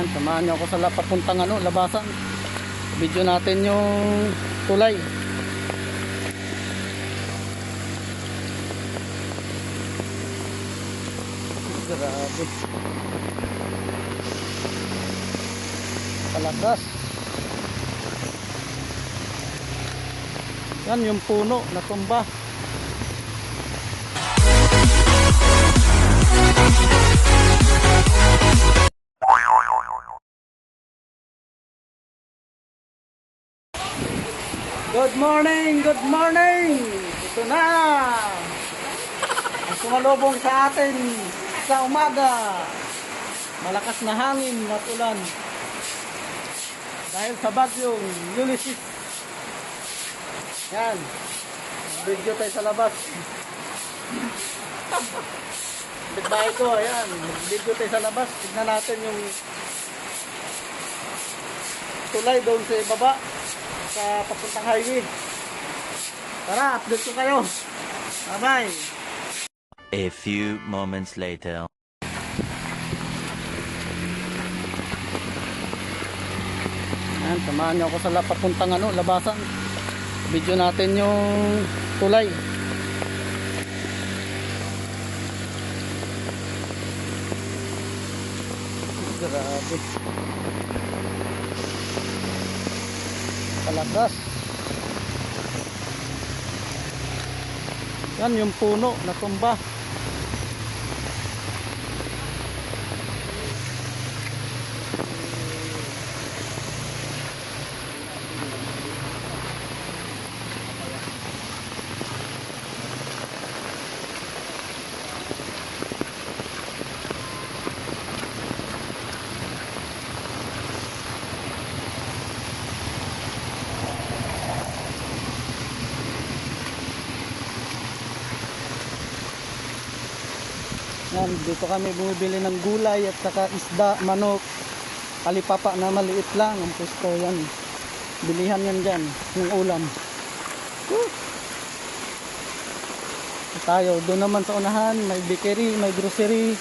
Yan, samahan niyo ako sa papuntang ano, labasan. Video natin yung tulay. Grabe. Kalagas. Yan yung puno na tumba. Morning, good morning. Ito na. Ang sumalubong sa atin sa umaga. Malakas na hangin at ulan. Dahil sa bagyong Ulysses. Yan. Video tayo sa labas. Bitbahay ko, ayan. Video tayo sa labas. Tignan natin yung tulay doon sa baba sa papuntang highway. Tara, update ko kayo. Bye-bye. A few moments later. Yan, samahan niyo ako sa papuntang ano, labasan. Video natin yung tulay. Grabe. Kalagas. Yan yung puno na Yan, dito kami bumibili ng gulay at saka isda, manok, kalipapa na maliit lang. Ang pusto yan. Bilihan yan dyan, ng ulam. Woo! Tayo, doon naman sa unahan, may bakery, may grocery.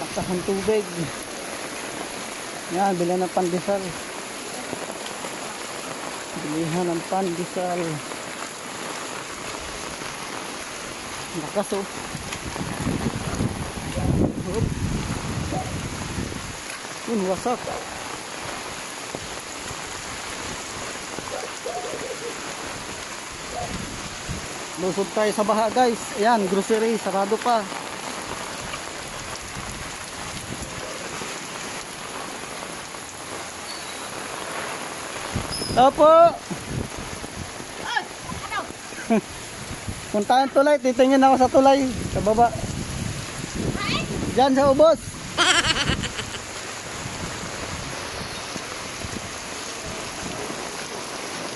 Lakas ng tubig. Yan, bilan ng pandesal. Bilihan ng pandesal. Lakas oh. Hop. Yun, wasak. Lusog tayo sa baha guys. Ayan, grocery, sarado pa. Opo. Kung tayong tulay, titingin ako sa tulay. Sa baba. Diyan sa ubos.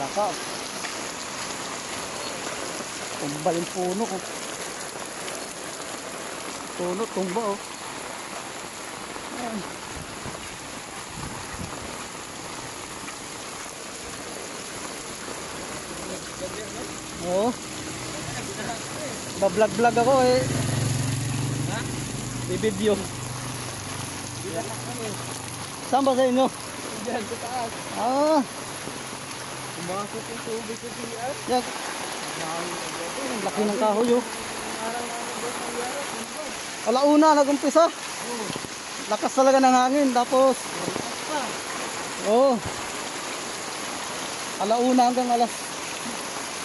Lakas. Tumbal yung puno ko. Puno, tumba oh. Oo. Bablog-vlog ako eh. Ha? Bibidyo. Saan ba sa inyo? Diyan sa taas. Ah, Pumasok yung tubig sa CR. yan. Ang laki ng kahoy oh. Alauna nag-umpisa. Lakas talaga ng hangin tapos Oo. Alauna hanggang alas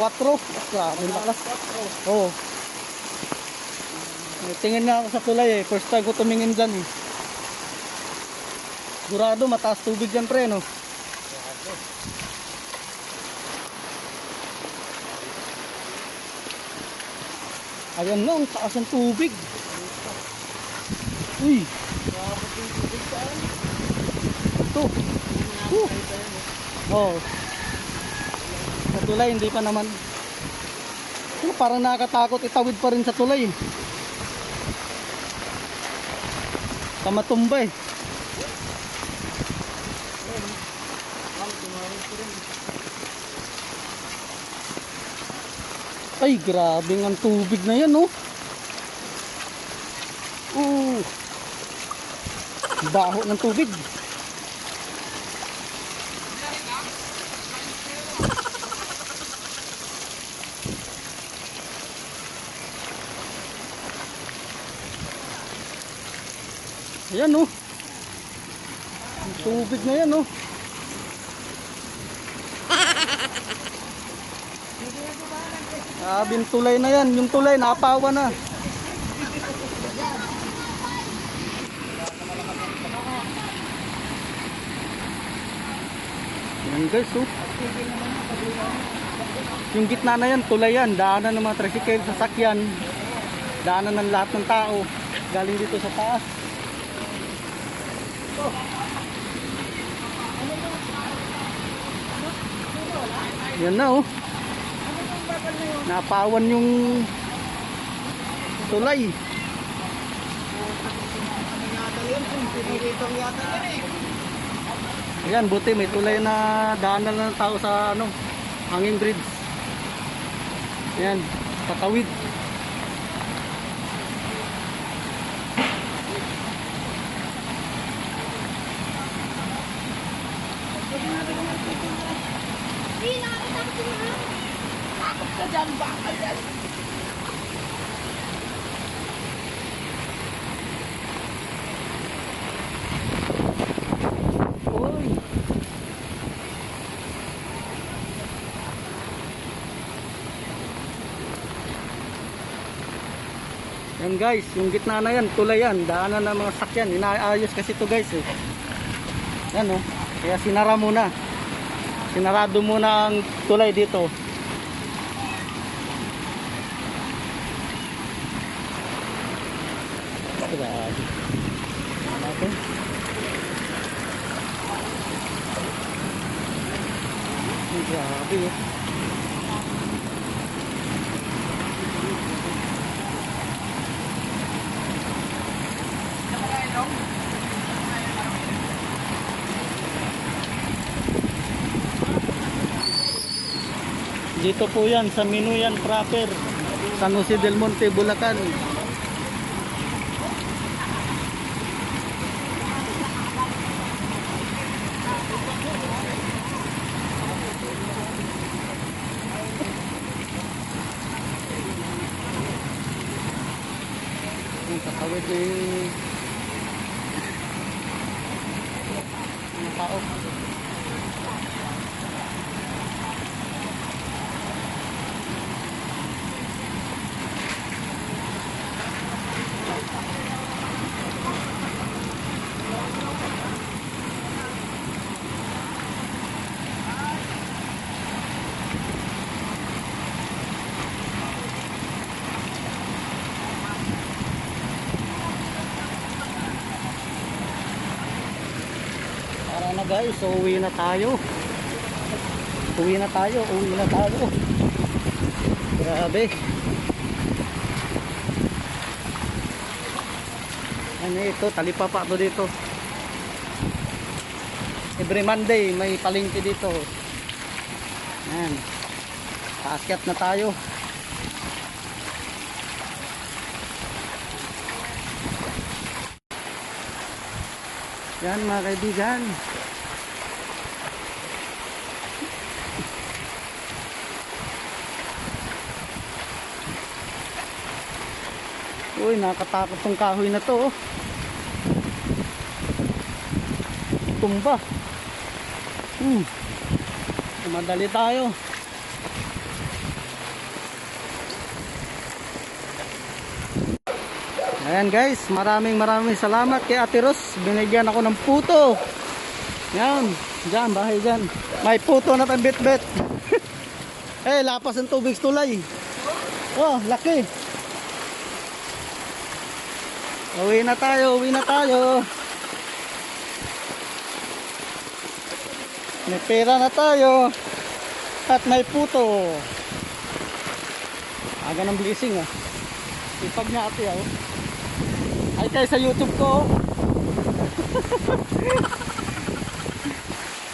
4. Grabe lakas. Oo. Eh, Tingin nga ako sa tulay eh. First time ko tumingin dyan eh. Sigurado mataas tubig dyan pre no. Ayan na, ang taas ng tubig. Uy. Ito. Uh. Oh. Sa tulay, hindi pa naman. Ano, parang nakakatakot, itawid pa rin sa tulay. Kamatumba eh. Ay, grabe ang tubig na yan, oh. Uh. Baho ng tubig. Ayan, oh. Ang tubig na yan, oh. Sabing tulay na yan. Yung tulay, napawa na. Yan guys, oh. Yung gitna na yan, tulay yan. Daanan ng mga tricycle, sasakyan. Daanan ng lahat ng tao. Galing dito sa taas. Yan na oh. Napawan yung tulay. Ayan, buti may tulay na daanan ng tao sa ano, hanging bridge. Ayan, patawid. Uy. Yan guys, yung gitna na yan, tulay yan, daanan ng mga sakyan, inaayos kasi to guys eh. Yan oh, kaya sinara muna. Sinarado muna ang tulay dito. Grabe. Natin. Ang Grabe Dito po yan sa Minuyan proper. San Jose del Monte, Bulacan. Yung kakawid eh. Mga tao. Guys, so uwi na tayo. Uwi na tayo, uwi na tayo. Grabe. Ano ito, talipapa to dito. Every Monday may palengke dito. Yan. Paakyat na tayo. Yan mga kaibigan. Uy, nakatakot tong kahoy na to. oh. Tumba. Hmm. Madali tayo. Ayan guys, maraming maraming salamat kay Ate Ros. Binigyan ako ng puto. Yan, dyan, bahay dyan. May puto na tayong bit-bit. eh, lapas ng tubig tulay. Oh, laki. Uwi na tayo, uwi na tayo. May pera na tayo. At may puto. Aga ng blessing ah. Ipag niya ate ah. Oh. Ay kayo sa YouTube ko. Oh.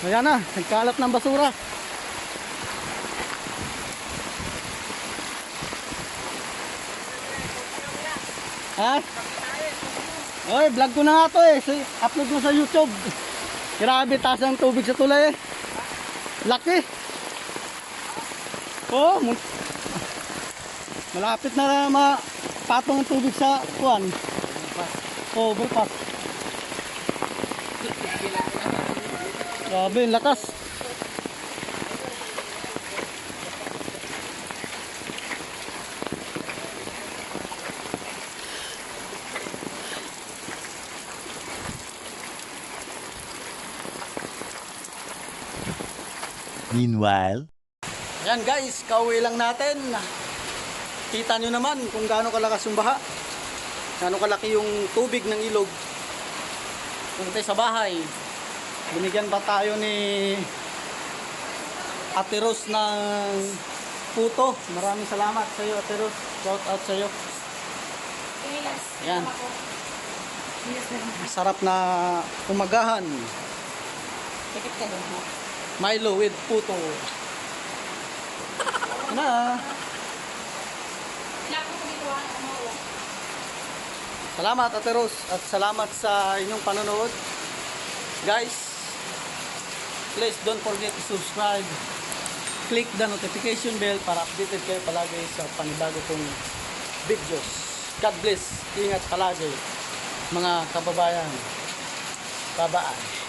Ayan na, nagkalat ng basura. Ha? Ah? Oy, vlog ko na nga to eh. Upload mo sa YouTube. Grabe, taas ang tubig sa tulay eh. Laki. Oh, malapit na mapatong ang tubig sa kuan. Oh, overpass. Grabe, lakas. Meanwhile, Yan guys, kauwi lang natin. Kita nyo naman kung gaano kalakas yung baha. Gaano kalaki yung tubig ng ilog. Kung tayo sa bahay, binigyan pa tayo ni Ate Ros ng puto. Maraming salamat sa iyo Ate Ros. Shout out sa iyo. Yan. Sarap na umagahan. Milo with puto. Na. Salamat Ate Ros at salamat sa inyong panonood. Guys, please don't forget to subscribe. Click the notification bell para updated kayo palagi sa panibago kong videos. God bless. Ingat palagi mga kababayan. Babaan.